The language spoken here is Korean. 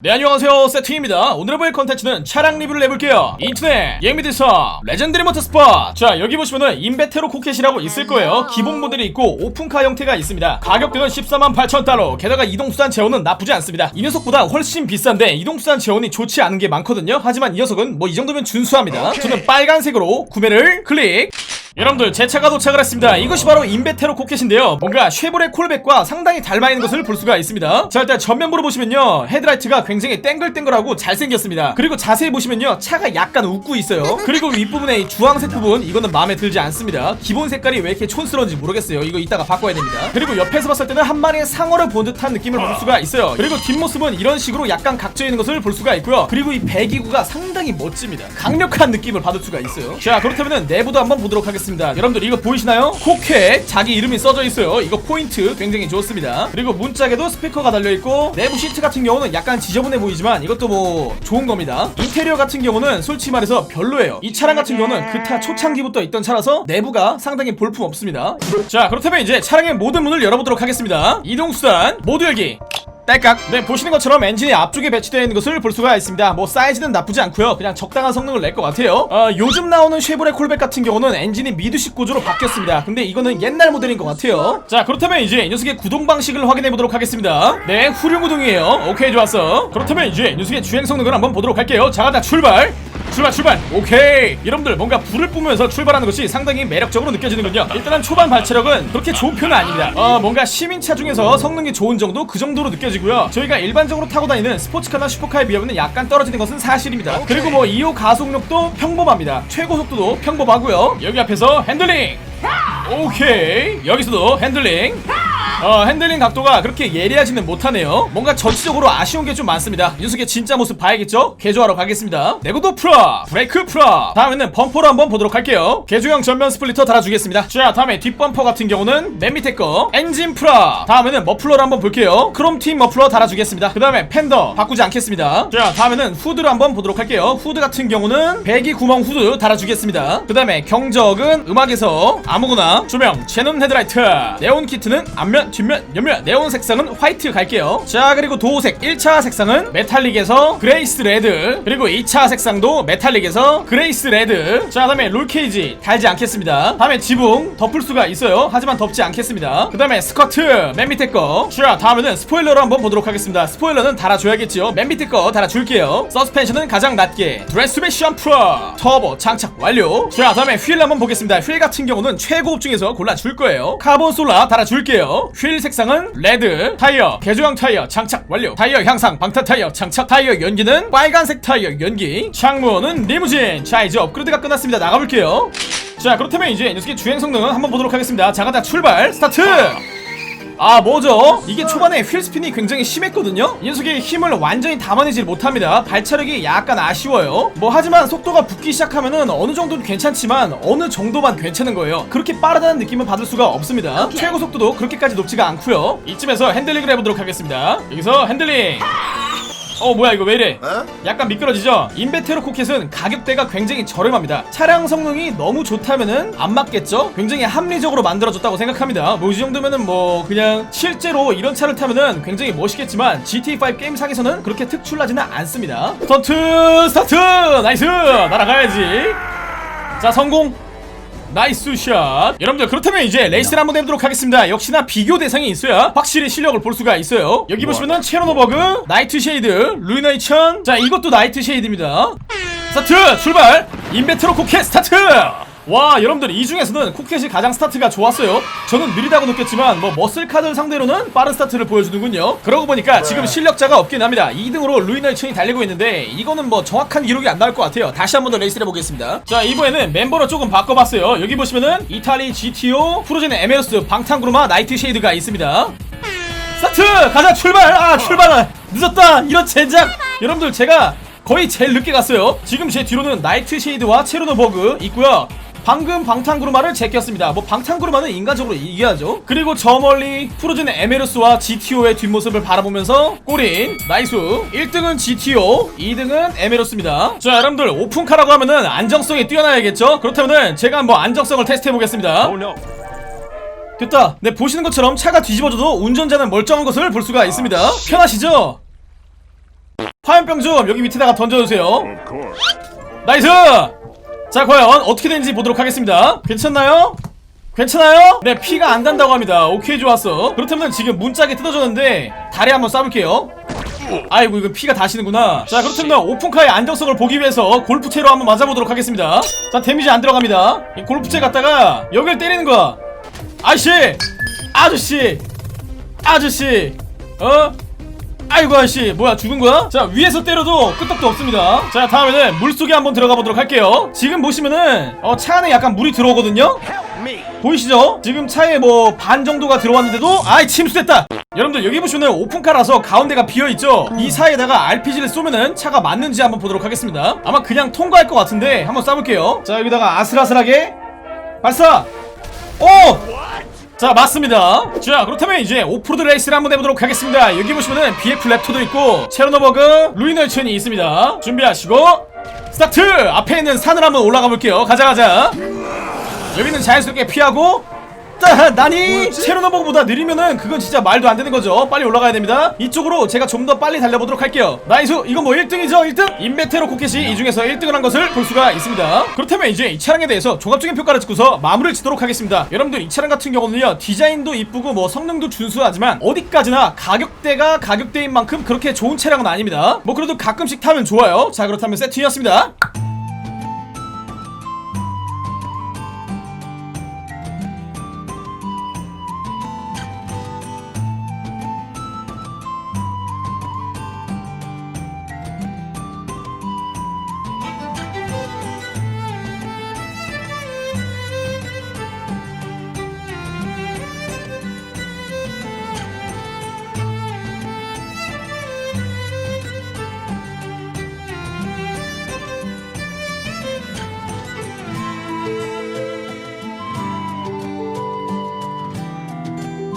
네 안녕하세요. 세팅입니다. 오늘 볼 컨텐츠는 차량 리뷰를 해볼게요. 인터넷 예미드서 레전드리 모터스포츠 자 여기 보시면은 인베테로 코켓이라고 있을 거예요. 기본 모델이 있고 오픈카 형태가 있습니다. 가격대는 14만 8천 달러. 게다가 이동수단 제어는 나쁘지 않습니다. 이 녀석보다 훨씬 비싼데 이동수단 제어는 좋지 않은 게 많거든요. 하지만 이 녀석은 뭐 이 정도면 준수합니다. 저는 빨간색으로 구매를 클릭 여러분들 제 차가 도착을 했습니다. 이것이 바로 인베테로 코켓인데요. 뭔가 쉐보레 콜백과 상당히 닮아 있는 것을 볼 수가 있습니다. 자 일단 전면부로 보시면요. 헤드라이트가 굉장히 땡글땡글하고 잘생겼습니다. 그리고 자세히 보시면요. 차가 약간 웃고 있어요. 그리고 윗부분에 이 주황색 부분 이거는 마음에 들지 않습니다. 기본 색깔이 왜 이렇게 촌스러운지 모르겠어요. 이거 이따가 바꿔야 됩니다. 그리고 옆에서 봤을 때는 한 마리의 상어를 본 듯한 느낌을 볼 수가 있어요. 그리고 뒷모습은 이런 식으로 약간 각져 있는 것을 볼 수가 있고요. 그리고 이 배기구가 상당히 멋집니다. 강력한 느낌을 받을 수가 있어요. 자 그렇다면 내부도 한번 보도록 하겠습니다 여러분들 이거 보이시나요? 코켓 자기 이름이 써져 있어요. 이거 포인트 굉장히 좋습니다. 그리고 문짝에도 스피커가 달려있고 내부 시트 같은 경우는 약간 지저분해 보이지만 이것도 뭐 좋은 겁니다. 인테리어 같은 경우는 솔직히 말해서 별로예요. 이 차량 같은 경우는 그 타 초창기부터 있던 차라서 내부가 상당히 볼품 없습니다. 자 그렇다면 이제 차량의 모든 문을 열어보도록 하겠습니다. 이동수단 모두 열기 딸깍. 네 보시는 것처럼 엔진이 앞쪽에 배치되어 있는 것을 볼 수가 있습니다. 뭐 사이즈는 나쁘지 않고요. 그냥 적당한 성능을 낼 것 같아요. 어, 요즘 나오는 쉐보레 콜백 같은 경우는 엔진이 미드식 구조로 바뀌었습니다. 근데 이거는 옛날 모델인 것 같아요. 자 그렇다면 이제 이 녀석의 구동 방식을 확인해 보도록 하겠습니다. 네 후륜 구동이에요. 오케이 좋았어. 그렇다면 이제 이 녀석의 주행 성능을 한번 보도록 할게요. 자 가자 출발 출발 출발. 오케이. 여러분들 뭔가 불을 뿜으면서 출발하는 것이 상당히 매력적으로 느껴지는군요. 일단은 초반 발체력은 그렇게 좋은 편은 아닙니다. 어 뭔가 시민차 중에서 성능이 좋은 정도 그 정도로 느껴지고요. 저희가 일반적으로 타고 다니는 스포츠카나 슈퍼카에 비하면 약간 떨어지는 것은 사실입니다. 그리고 뭐 2호 가속력도 평범합니다. 최고 속도도 평범하고요. 여기 앞에서 핸들링. 오케이. 여기서도 핸들링 어 핸들링 각도가 그렇게 예리하지는 못하네요. 뭔가 전체적으로 아쉬운 게 좀 많습니다. 이 녀석의 진짜 모습 봐야겠죠? 개조하러 가겠습니다. 내구도 풀어 브레이크 풀어 다음에는 범퍼로 한번 보도록 할게요. 개조형 전면 스플리터 달아주겠습니다. 자 다음에 뒷범퍼 같은 경우는 맨 밑에 거 엔진 풀어 다음에는 머플러를 한번 볼게요. 크롬팀 머플러 달아주겠습니다. 그 다음에 팬더 바꾸지 않겠습니다. 자 다음에는 후드를 한번 보도록 할게요. 후드 같은 경우는 배기 구멍 후드 달아주겠습니다. 그 다음에 경적은 음악에서 아무거나 조명 제논 헤드라이트. 네온 키트는 앞면 뒷면 옆면. 네온 색상은 화이트 갈게요. 자 그리고 도색. 1차 색상은 메탈릭에서 그레이스 레드. 그리고 2차 색상도 메탈릭에서 그레이스 레드. 자 다음에 롤케이지 달지 않겠습니다. 다음에 지붕 덮을 수가 있어요. 하지만 덮지 않겠습니다. 그 다음에 스커트 맨 밑에 거자 다음에는 스포일러를 한번 보도록 하겠습니다. 스포일러는 달아줘야겠죠 맨 밑에 거 달아줄게요. 서스펜션은 가장 낮게. 드레스미션 프로 터보 장착 완료. 자 다음에 휠 한번 보겠습니다. 휠 같은 경우는 최고급 중에서 골라줄 거예요. 카본 솔라 달아줄게요 휠 색상은 레드 타이어 개조형 타이어 장착 완료. 타이어 향상 방탄 타이어 장착 타이어 연기는 빨간색 타이어 연기. 창문은 리무진. 자 이제 업그레이드가 끝났습니다. 나가볼게요. 자 그렇다면 이제 이 녀석의 주행 성능은 한번 보도록 하겠습니다. 자 가자 출발 스타트 아 뭐죠? 이게 초반에 휠스핀이 굉장히 심했거든요? 이 녀석이 힘을 완전히 담아내질 못합니다. 발차력이 약간 아쉬워요. 뭐 하지만 속도가 붙기 시작하면은 어느 정도는 괜찮지만 어느 정도만 괜찮은 거예요. 그렇게 빠르다는 느낌은 받을 수가 없습니다. 최고 속도도 그렇게까지 높지가 않고요. 이쯤에서 핸들링을 해보도록 하겠습니다. 여기서 핸들링 어 뭐야 이거 왜 이래? 약간 미끄러지죠? 인베테로 코켓은 가격대가 굉장히 저렴합니다. 차량 성능이 너무 좋다면은 안 맞겠죠? 굉장히 합리적으로 만들어졌다고 생각합니다. 뭐 이 정도면은 뭐 그냥 실제로 이런 차를 타면은 굉장히 멋있겠지만 GT5 게임상에서는 그렇게 특출나지는 않습니다. 스턴트 스타트! 나이스! 날아가야지. 자 성공 나이스 샷. 여러분들 그렇다면 이제 레이스를 한번 해보도록 하겠습니다. 역시나 비교 대상이 있어야 확실히 실력을 볼 수가 있어요. 여기 보시면은 체로노버그 나이트 쉐이드 루이너이천 자 이것도 나이트 쉐이드입니다. 스타트! 출발! 인베트로 코켓 스타트 와 여러분들 이 중에서는 코켓이 가장 스타트가 좋았어요. 저는 느리다고 느꼈지만 뭐 머슬카들 상대로는 빠른 스타트를 보여주는군요. 그러고 보니까 지금 실력자가 없긴 합니다. 2등으로 루이너이천이 달리고 있는데 이거는 뭐 정확한 기록이 안 나올 것 같아요. 다시 한 번 더 레이스를 해보겠습니다. 자 이번에는 멤버를 조금 바꿔봤어요. 여기 보시면은 이탈리 GTO 프로젠 에메로스 방탄구르마 나이트 쉐이드가 있습니다. 스타트! 가자 출발! 아 출발! 늦었다! 이런 젠장! 여러분들 제가 거의 제일 늦게 갔어요. 지금 제 뒤로는 나이트 쉐이드와 체르노 버그 있고요 방금 방탄구르마를 제꼈습니다. 뭐 방탄구르마는 인간적으로 이겨야죠. 그리고 저 멀리 프로즌 에메르스와 GTO의 뒷모습을 바라보면서 꼬린 나이스 1등은 GTO 2등은 에메르스입니다. 자 여러분들 오픈카라고 하면은 안정성이 뛰어나야겠죠? 그렇다면은 제가 한번 안정성을 테스트 해보겠습니다. 됐다. 네 보시는 것처럼 차가 뒤집어져도 운전자는 멀쩡한 것을 볼 수가 있습니다. 편하시죠? 화염병 좀 여기 밑에다가 던져주세요. 나이스! 자 과연 어떻게 되는지 보도록 하겠습니다. 괜찮나요? 괜찮아요? 네 피가 안 단다고 합니다. 오케이 좋았어. 그렇다면 지금 문짝에 뜯어졌는데 다리 한번 쏴볼게요. 아이고 이거 피가 다시는구나. 자 그렇다면 오픈카의 안정성을 보기 위해서 골프채로 한번 맞아보도록 하겠습니다. 자 데미지 안 들어갑니다. 이 골프채 갖다가 여길 때리는 거야. 아저씨! 아저씨! 아저씨! 어? 아이고 아저씨. 뭐야 죽은 거야? 자 위에서 때려도 끄떡도 없습니다. 자 다음에는 물속에 한번 들어가 보도록 할게요. 지금 보시면은 어, 차 안에 약간 물이 들어오거든요? 보이시죠? 지금 차에 뭐 반 정도가 들어왔는데도 아이 침수됐다! 여러분들 여기 보시면은 오픈카라서 가운데가 비어있죠? 이 사이에다가 RPG를 쏘면은 차가 맞는지 한번 보도록 하겠습니다. 아마 그냥 통과할 것 같은데 한번 쏴볼게요. 자 여기다가 아슬아슬하게. 발사! 오! 자 맞습니다. 자 그렇다면 이제 오프로드 레이스를 한번 해보도록 하겠습니다. 여기 보시면은 BF 랩터도 있고 체르노버그 루이널천이 있습니다. 준비하시고 스타트! 앞에 있는 산을 한번 올라가 볼게요. 가자 가자. 여기는 자연스럽게 피하고 따 나니 체르노버그보다 느리면은 그건 진짜 말도 안 되는 거죠. 빨리 올라가야 됩니다. 이쪽으로 제가 좀 더 빨리 달려보도록 할게요. 나이스 이건 뭐 1등이죠 1등? 인베테로 코켓이 이 중에서 1등을 한 것을 볼 수가 있습니다. 그렇다면 이제 이 차량에 대해서 종합적인 평가를 짓고서 마무리를 짓도록 하겠습니다. 여러분들 이 차량 같은 경우는요 디자인도 이쁘고 뭐 성능도 준수하지만 어디까지나 가격대가 가격대인 만큼 그렇게 좋은 차량은 아닙니다. 뭐 그래도 가끔씩 타면 좋아요. 자 그렇다면 세팅이었습니다